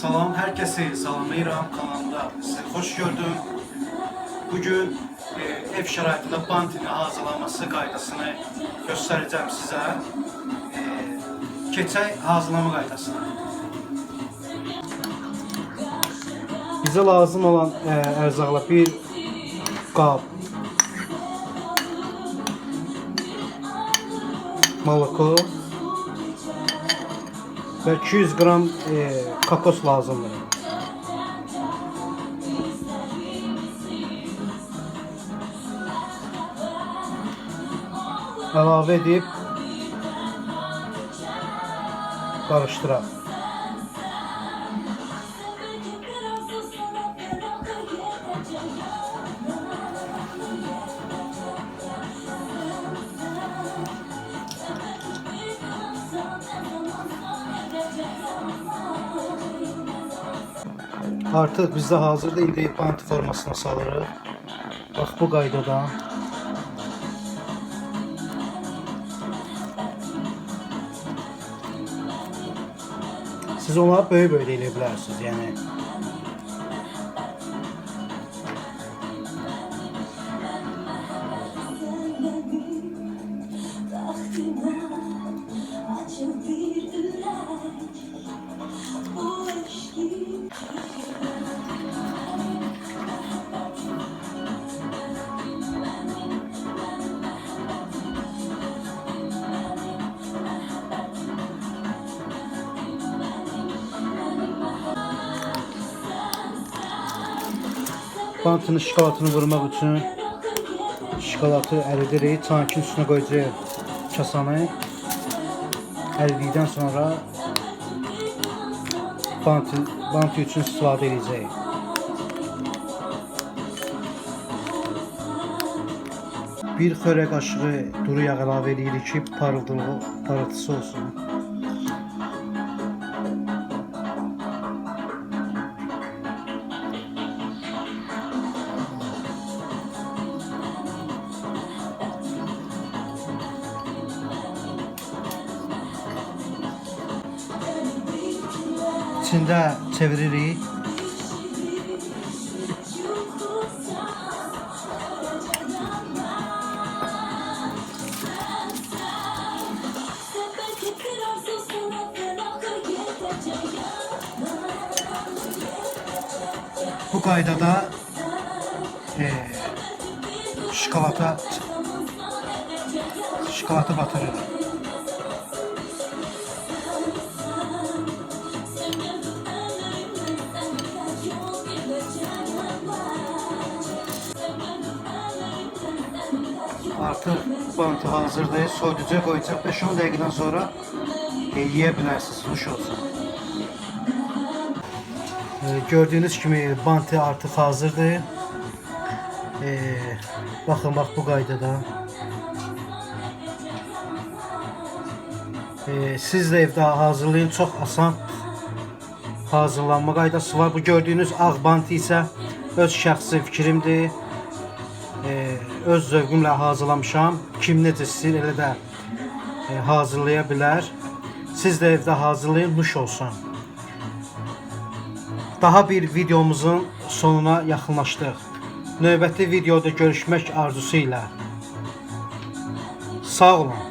Salam, herkesi salamlayıram kanalımda sizi hoş gördüm. Bugün e, ev şəraitində bantini hazırlaması qaydasını göstərəcəm sizə. E, keçək hazırlama qaydasına. Bizə lazım olan e, ərzaqlar bir qab, moloko ve 200 gram e, kakos lazımdır. Əlavə edib qarışdıraq. Artıq bizdə hazırda indi bant formasına salırıq. Bax bu qaydada. Siz onları böyük-böyük eləyə bilərsiniz. Yəni Açıl bantın şokolatını vurmaq üçün şokolatı əridirik. Tankin üstünə qoyacağıq kasanı. Əridikdən sonra bantı, bantı üçün istifadə edəcəyik. Bir xörək qaşığı duru yağ əlavə edirik ki, parıltısı olsun. İçində çeviririk. Bu qaydada e, şokolata şokolatı batırırıq. Artıq bantı hazırdır. Soyuducuya qoyacaq 5-10 dəqiqədən sonra e, yeyə bilərsiniz. Nuş olsun. E, gördüğünüz kimi bantı artık hazırdır. E, bakın bak bu qaydada. E, siz de evde hazırlayın. Çok asan hazırlanma qaydası var. Bu gördüğünüz ağ bantı isə öz şəxsi fikrimdir. E, öz zövqümlə hazırlamışam. Kim necə istəyir elə də e, hazırlaya bilər. Siz de evde hazırlayın. Nuş olsun. Daha bir videomuzun sonuna yaxınlaşdıq. Növbəti videoda görüşmək arzusu ilə. Sağ olun.